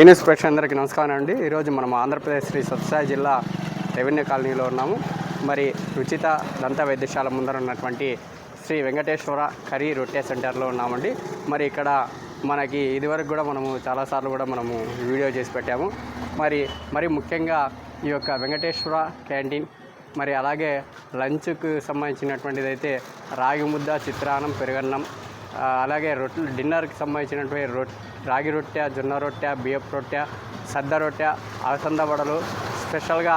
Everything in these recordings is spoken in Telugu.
ఈ న్యూస్ ప్రేక్షకులందరికీ నమస్కారం అండి. ఈరోజు మనం ఆంధ్రప్రదేశ్ శ్రీ సత్యసాయి జిల్లా రెవెన్యూ కాలనీలో ఉన్నాము. మరి ఉచిత దంత వైద్యశాల ముందర ఉన్నటువంటి శ్రీ వెంకటేశ్వర కర్రీ రొట్టె సెంటర్లో ఉన్నామండి. మరి ఇక్కడ మనకి ఇదివరకు కూడా మనము చాలాసార్లు కూడా మనము వీడియో చేసి పెట్టాము. మరి మరి ముఖ్యంగా ఈ యొక్క వెంకటేశ్వర క్యాంటీన్ మరి అలాగే లంచ్కు సంబంధించినటువంటిదైతే రాగి ముద్ద చిత్రాన్నం పెరుగన్నం అలాగే రొట్టెలు డిన్నర్కి సంబంధించినటువంటి రొ రాగి రొట్టె జొన్న రొట్టె బియ్యపు రొట్టె సద్ద రొట్టె అలసంద వడలు. స్పెషల్గా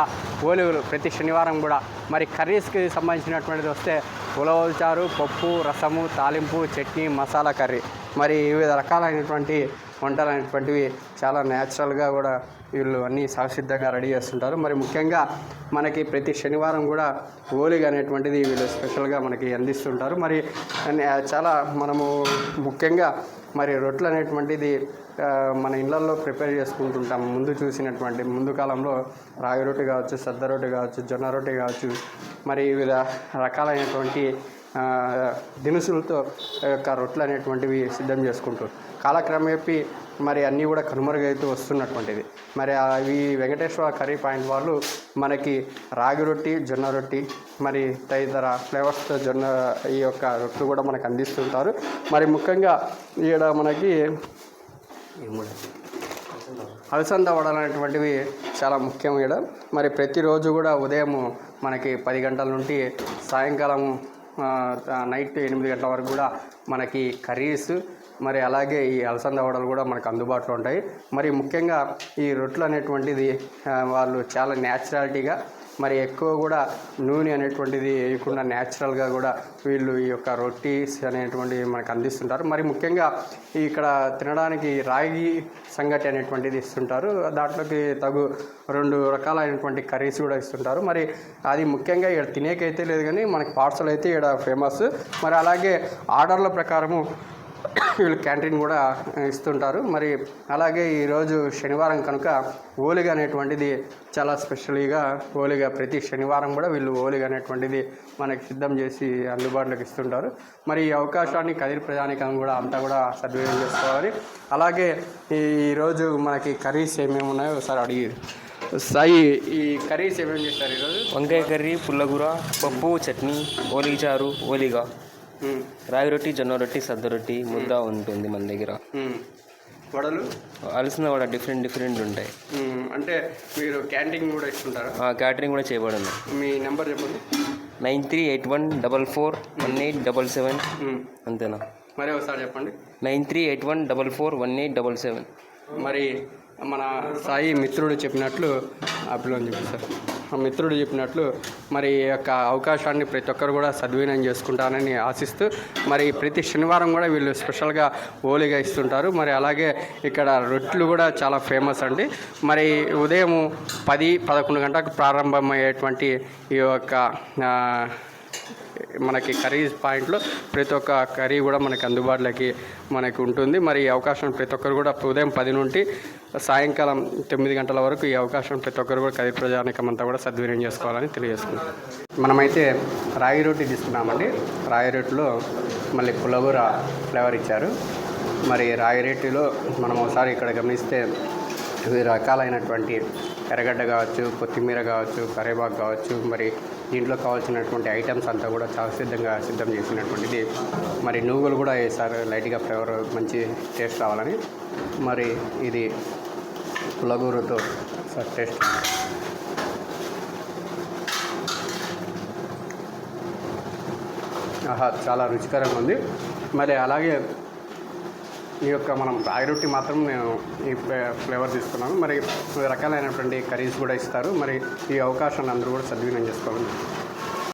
ఓలిగులు ప్రతి శనివారం కూడా. మరి కర్రీస్కి సంబంధించినటువంటిది వస్తే ఉలవచారు చారు పప్పు రసము తాలింపు చట్నీ మసాలా కర్రీ. మరి వివిధ రకాలైనటువంటి వంటలు అనేటువంటివి చాలా న్యాచురల్గా కూడా వీళ్ళు అన్నీ సహసిద్ధంగా రెడీ చేస్తుంటారు. మరి ముఖ్యంగా మనకి ప్రతి శనివారం కూడా హోలీగా అనేటువంటిది వీళ్ళు స్పెషల్గా మనకి అందిస్తుంటారు. మరి చాలా మనము ముఖ్యంగా మరి రొట్టెలు అనేటువంటిది మన ఇళ్ళల్లో ప్రిపేర్ చేసుకుంటుంటాం. ముందు చూసినటువంటి ముందు కాలంలో రాగి రొట్టె కావచ్చు సద్ద రొట్టె కావచ్చు జొన్న రొట్టె కావచ్చు మరి వివిధ రకాలైనటువంటి దినుసులతో యొక్క రొట్టెలు అనేటువంటివి సిద్ధం చేసుకుంటూ కాలక్రమేపీ మరి అన్నీ కూడా కనుమరుగైతూ వస్తున్నటువంటిది. మరి అవి వెంకటేశ్వర కర్రీ పాయింట్ వాళ్ళు మనకి రాగి రొట్టి జొన్న రొట్టి మరి తదితర ఫ్లేవర్స్తో జొన్న ఈ యొక్క రొట్టెలు కూడా మనకు అందిస్తుంటారు. మరి ముఖ్యంగా ఈడ మనకి అలసంద వడలు అనేటువంటివి చాలా ముఖ్యం ఇక్కడ. మరి ప్రతిరోజు కూడా ఉదయం మనకి పది గంటల నుండి సాయంకాలం నైట్ ఎనిమిది గంటల వరకు కూడా మనకి కర్రీస్ మరి అలాగే ఈ అలసంద వడలు కూడా మనకు అందుబాటులో ఉంటాయి. మరి ముఖ్యంగా ఈ రొట్టెలు అనేటువంటిది వాళ్ళు చాలా న్యాచురాలిటీగా మరి ఎక్కువ కూడా నూనె అనేటువంటిది వేయకుండా న్యాచురల్గా కూడా వీళ్ళు ఈ యొక్క రొట్టీస్ అనేటువంటివి మనకు అందిస్తుంటారు. మరి ముఖ్యంగా ఇక్కడ తినడానికి రాగి సంగటి అనేటువంటిది ఇస్తుంటారు. దాంట్లోకి తగు రెండు రకాలైనటువంటి కర్రీస్ కూడా ఇస్తుంటారు. మరి అది ముఖ్యంగా ఇక్కడ తినేకైతే లేదు కానీ మనకి పార్సల్ అయితే ఇక్కడ ఫేమస్. మరి అలాగే ఆర్డర్ల ప్రకారము వీళ్ళు క్యాంటీన్ కూడా ఇస్తుంటారు. మరి అలాగే ఈరోజు శనివారం కనుక ఓలిగ అనేటువంటిది చాలా స్పెషల్గా ఓలిగ ప్రతి శనివారం కూడా వీళ్ళు ఓలిగ అనేటువంటిది మనకి సిద్ధం చేసి అందుబాటులోకి ఇస్తుంటారు. మరి ఈ అవకాశాన్ని కదిరి ప్రజానికం కూడా అంతా కూడా సద్వినియోగం చేసుకోవాలి. అలాగే ఈరోజు మనకి కర్రీస్ ఏమేమి ఉన్నాయో ఒకసారి అడిగి సాయి ఈ కర్రీస్ ఏమేమి చేస్తారు ఈరోజు వంకాయ కర్రీ పుల్లగూర పప్పు చట్నీ ఓలిగ చారు ఓలిగా. రాగి రొట్టి జొన్న రొట్టి సద్ద రొట్టి ముద్ద ఉంటుంది మన దగ్గర. వడలు? అలసిన కూడా డిఫరెంట్ డిఫరెంట్ ఉంటాయి. అంటే మీరు క్యాంటీన్ కూడా ఇస్తుంటారా? క్యాటరింగ్ కూడా చేయబడింది మీ నెంబర్ చెప్పండి. Nine three eight one double four one eight double seven. అంతేనా? మరి ఒకసారి చెప్పండి. Nine three eight one double four one eight double seven. మరి మన సాయి మిత్రుడు చెప్పినట్లు అభిలో చెప్పారు ఆ మిత్రుడు చెప్పినట్లు మరి ఈ యొక్క అవకాశాన్ని ప్రతి ఒక్కరు కూడా సద్వినియోగం చేసుకుంటానని ఆశిస్తూ మరి ప్రతి శనివారం కూడా వీళ్ళు స్పెషల్గా ఓలిగా ఇస్తుంటారు. మరి అలాగే ఇక్కడ రొట్టెలు కూడా చాలా ఫేమస్ అండి. మరి ఉదయం పది పదకొండు గంటలకు ప్రారంభమయ్యేటువంటి ఈ యొక్క మనకి కర్రీ పాయింట్లో ప్రతి ఒక్క కర్రీ కూడా మనకి అందుబాటులోకి మనకి ఉంటుంది. మరి ఈ అవకాశం ప్రతి ఒక్కరు కూడా ఉదయం పది నుండి సాయంకాలం తొమ్మిది గంటల వరకు ఈ అవకాశం ప్రతి ఒక్కరు కూడా కర్రీ ప్రజానికం అంతా కూడా సద్వినియోగం చేసుకోవాలని తెలియజేసుకుంటాం మనమైతే రాగి రొట్టి తీసుకున్నామండి. రాగి రొట్టిలో మళ్ళీ పులగూర ఫ్లేవర్ ఇచ్చారు. మరి రాగి రొట్టిలో మనం ఒకసారి ఇక్కడ గమనిస్తే వివిధ రకాలైనటువంటి ఎర్రగడ్డ కావచ్చు కొత్తిమీర కావచ్చు కరేబాగ్ కావచ్చు మరి దీంట్లో కావాల్సినటువంటి ఐటమ్స్ అంతా కూడా చాలా సిద్ధంగా సిద్ధం చేసినటువంటిది. మరి నువ్వులు కూడా వేసారు. లైట్గా ఫ్లేవర్ మంచి టేస్ట్ రావాలని. మరి ఇది పులగూరుతో సార్ టేస్ట్. ఆహా చాలా రుచికరంగా ఉంది. మరి అలాగే ఈ యొక్క మనం రాగి రొట్టి మాత్రం నేను ఈ ఫ్లే- ఫ్లేవర్ తీసుకున్నాను. మరి వివిధ రకాలైనటువంటి కర్రీస్ కూడా ఇస్తారు. మరి ఈ అవకాశాన్ని అందరూ కూడా సద్వినియోగం చేసుకోవాలి.